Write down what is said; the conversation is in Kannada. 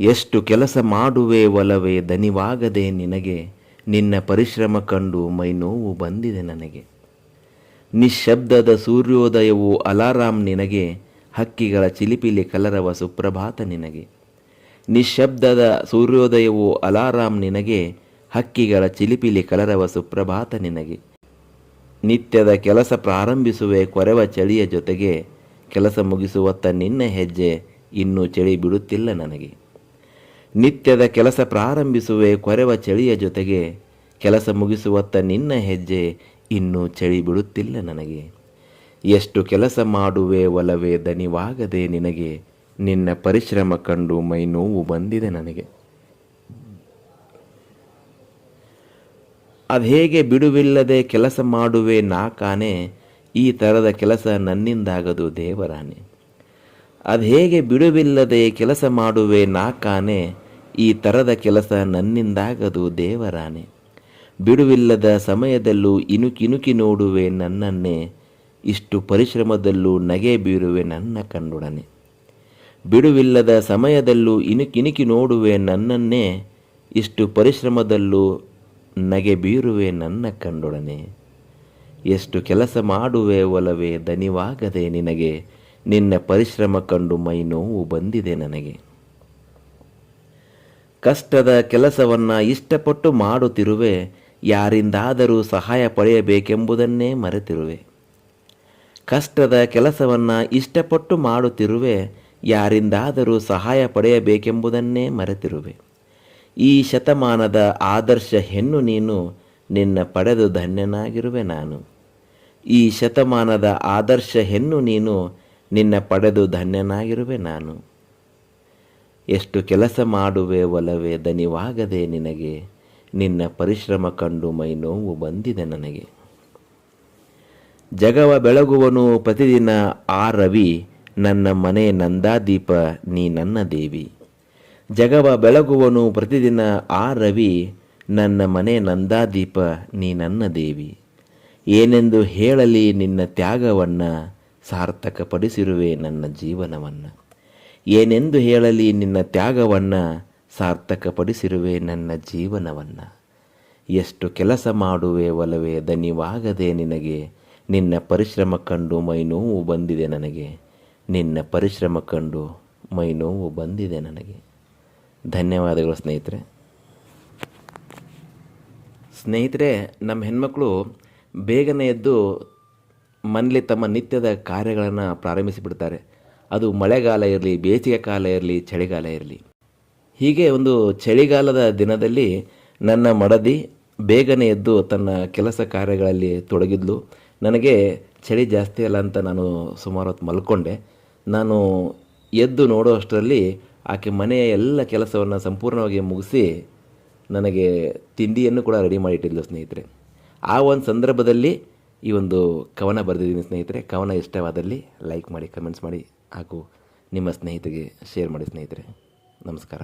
ಎಷ್ಟು ಕೆಲಸ ಮಾಡುವೆ ಒಲವೇ ದನಿವಾಗದೆ ನಿನಗೆ, ನಿನ್ನ ಪರಿಶ್ರಮ ಕಂಡು ಮೈ ನೋವು ಬಂದಿದೆ ನನಗೆ. ನಿಶ್ಶಬ್ದದ ಸೂರ್ಯೋದಯವು ಅಲಾರಾಮ್ ನಿನಗೆ, ಹಕ್ಕಿಗಳ ಚಿಲಿಪಿಲಿ ಕಲರವ ಸುಪ್ರಭಾತ ನಿನಗೆ. ನಿಶ್ಶಬ್ದದ ಸೂರ್ಯೋದಯವು ಅಲಾರಾಮ್ ನಿನಗೆ, ಹಕ್ಕಿಗಳ ಚಿಲಿಪಿಲಿ ಕಲರವ ಸುಪ್ರಭಾತ ನಿನಗೆ. ನಿತ್ಯದ ಕೆಲಸ ಪ್ರಾರಂಭಿಸುವೆ ಕೊರೆವ ಚಳಿಯ ಜೊತೆಗೆ, ಕೆಲಸ ಮುಗಿಸುವತ್ತ ನಿನ್ನ ಹೆಜ್ಜೆ ಇನ್ನೂ ಚಳಿ ಬಿಡುತ್ತಿಲ್ಲ ನನಗೆ. ನಿತ್ಯದ ಕೆಲಸ ಪ್ರಾರಂಭಿಸುವೆ ಕೊರೆವ ಚಳಿಯ ಜೊತೆಗೆ. ಕೆಲಸ ಮುಗಿಸುವತ್ತ ನಿನ್ನ ಹೆಜ್ಜೆ ಇನ್ನೂ ಚಳಿ ಬಿಡುತ್ತಿಲ್ಲ ನನಗೆ. ಎಷ್ಟು ಕೆಲಸ ಮಾಡುವೆ ಒಲವೇ ದನಿವಾಗದೆ ನಿನಗೆ. ನಿನ್ನ ಪರಿಶ್ರಮ ಕಂಡು ಮೈ ನೋವು ಬಂದಿದೆ ನನಗೆ. ಅದೇಗೆ ಬಿಡುವಿಲ್ಲದೆ ಕೆಲಸ ಮಾಡುವೆ ನಾಕಾನೆ ಈ ಥರದ ಕೆಲಸ ನನ್ನಿಂದಾಗದು ದೇವರಾನೆ. ಅದೇಗೆ ಬಿಡುವಿಲ್ಲದೆ ಕೆಲಸ ಮಾಡುವೆ ನಾ ಕಾನೆ. ಈ ಥರದ ಕೆಲಸ ನನ್ನಿಂದಾಗದು ದೇವರಾನೆ ಬಿಡುವಿಲ್ಲದ ಸಮಯದಲ್ಲೂ ಇನುಕಿನುಕಿ ನೋಡುವೆ ನನ್ನನ್ನೇ, ಇಷ್ಟು ಪರಿಶ್ರಮದಲ್ಲೂ ನಗೆ ಬೀರುವೆ ನನ್ನ ಕಣ್ಣೊಡನೆ. ಬಿಡುವಿಲ್ಲದ ಸಮಯದಲ್ಲೂ ಇನುಕಿನುಕಿ ನೋಡುವೆ ನನ್ನನ್ನೇ, ಇಷ್ಟು ಪರಿಶ್ರಮದಲ್ಲೂ ನಗೆ ಬೀರುವೆ ನನ್ನ ಕಂಡೊಡನೆ ಎಷ್ಟು ಕೆಲಸ ಮಾಡುವೆ ಒಲವೇ ದನಿವಾಗದೆ ನಿನಗೆ, ನಿನ್ನ ಪರಿಶ್ರಮ ಕಂಡು ಮೈ ನೋವು ಬಂದಿದೆ ನನಗೆ. ಕಷ್ಟದ ಕೆಲಸವನ್ನು ಇಷ್ಟಪಟ್ಟು ಮಾಡುತ್ತಿರುವೆ, ಯಾರಿಂದಾದರೂ ಸಹಾಯ ಪಡೆಯಬೇಕೆಂಬುದನ್ನೇ ಮರೆತಿರುವೆ. ಕಷ್ಟದ ಕೆಲಸವನ್ನು ಇಷ್ಟಪಟ್ಟು ಮಾಡುತ್ತಿರುವೆ, ಯಾರಿಂದಾದರೂ ಸಹಾಯ ಪಡೆಯಬೇಕೆಂಬುದನ್ನೇ ಮರೆತಿರುವೆ. ಈ ಶತಮಾನದ ಆದರ್ಶ ಹೆಣ್ಣು ನೀನು, ನಿನ್ನ ಪಡೆದು ಧನ್ಯನಾಗಿರುವೆ ನಾನು. ಈ ಶತಮಾನದ ಆದರ್ಶ ಹೆಣ್ಣು ನೀನು, ನಿನ್ನ ಪಡೆದು ಧನ್ಯನಾಗಿರುವೆ ನಾನು. ಎಷ್ಟು ಕೆಲಸ ಮಾಡುವೆ ಒಲವೇ ದನಿವಾಗದೆ ನಿನಗೆ. ನಿನ್ನ ಪರಿಶ್ರಮ ಕಂಡು ಮೈ ನೋವು ಬಂದಿದೆ ನನಗೆ. ಜಗವ ಬೆಳಗುವನು ಪ್ರತಿದಿನ, ಆ ರವಿ, ನನ್ನ ಮನೆ ನಂದಾದೀಪ, ನೀ ನನ್ನ ದೇವಿ. ಜಗವ ಬೆಳಗುವನು ಪ್ರತಿದಿನ, ಆ ರವಿ, ನನ್ನ ಮನೆ ನಂದಾದೀಪ, ನೀ ನನ್ನ ದೇವಿ. ಏನೆಂದು ಹೇಳಲಿ ನಿನ್ನ ತ್ಯಾಗವನ್ನು, ಸಾರ್ಥಕಪಡಿಸಿರುವೆ ನನ್ನ ಜೀವನವನ್ನು. ಏನೆಂದು ಹೇಳಲಿ ನಿನ್ನ ತ್ಯಾಗವನ್ನು? ಸಾರ್ಥಕಪಡಿಸಿರುವೆ ನನ್ನ ಜೀವನವನ್ನು. ಎಷ್ಟು ಕೆಲಸ ಮಾಡುವೆ ಒಲವೇ, ದನಿವಾಗದೆ ನಿನಗೆ. ನಿನ್ನ ಪರಿಶ್ರಮ ಕಂಡು ಮೈ ನೋವು ಬಂದಿದೆ ನನಗೆ. ನಿನ್ನ ಪರಿಶ್ರಮ ಕಂಡು ಮೈ ನೋವು ಬಂದಿದೆ ನನಗೆ. ಧನ್ಯವಾದಗಳು ಸ್ನೇಹಿತರೆ. ಸ್ನೇಹಿತರೆ, ನಮ್ಮ ಹೆಣ್ಮಕ್ಳು ಬೇಗನೆ ಎದ್ದು ಮನೇಲಿ ತಮ್ಮ ನಿತ್ಯದ ಕಾರ್ಯಗಳನ್ನು ಪ್ರಾರಂಭಿಸಿಬಿಡ್ತಾರೆ. ಅದು ಮಳೆಗಾಲ ಇರಲಿ, ಬೇಸಿಗೆ ಕಾಲ ಇರಲಿ, ಚಳಿಗಾಲ ಇರಲಿ. ಹೀಗೆ ಒಂದು ಚಳಿಗಾಲದ ದಿನದಲ್ಲಿ ನನ್ನ ಮಡದಿ ಬೇಗನೆ ಎದ್ದು ತನ್ನ ಕೆಲಸ ಕಾರ್ಯಗಳಲ್ಲಿ ತೊಡಗಿದ್ಲು. ನನಗೆ ಚಳಿ ಜಾಸ್ತಿ ಅಲ್ಲ ಅಂತ ನಾನು ಸುಮಾರು ಹೊತ್ತು ಮಲ್ಕೊಂಡೆ. ನಾನು ಎದ್ದು ನೋಡೋ ಅಷ್ಟರಲ್ಲಿ ಆಕೆ ಮನೆಯ ಎಲ್ಲ ಕೆಲಸವನ್ನು ಸಂಪೂರ್ಣವಾಗಿ ಮುಗಿಸಿ ನನಗೆ ತಿಂಡಿಯನ್ನು ಕೂಡ ರೆಡಿ ಮಾಡಿಟ್ಟಿದ್ಲು ಸ್ನೇಹಿತರೆ. ಆ ಒಂದು ಸಂದರ್ಭದಲ್ಲಿ ಈ ಒಂದು ಕವನ ಬರೆದಿದ್ದೀನಿ ಸ್ನೇಹಿತರೆ. ಕವನ ಇಷ್ಟವಾದಲ್ಲಿ ಲೈಕ್ ಮಾಡಿ ಕಮೆಂಟ್ಸ್ ಮಾಡಿ ಹಾಗೂ ನಿಮ್ಮ ಸ್ನೇಹಿತರಿಗೆ ಶೇರ್ ಮಾಡಿ ಸ್ನೇಹಿತರೆ. ನಮಸ್ಕಾರ.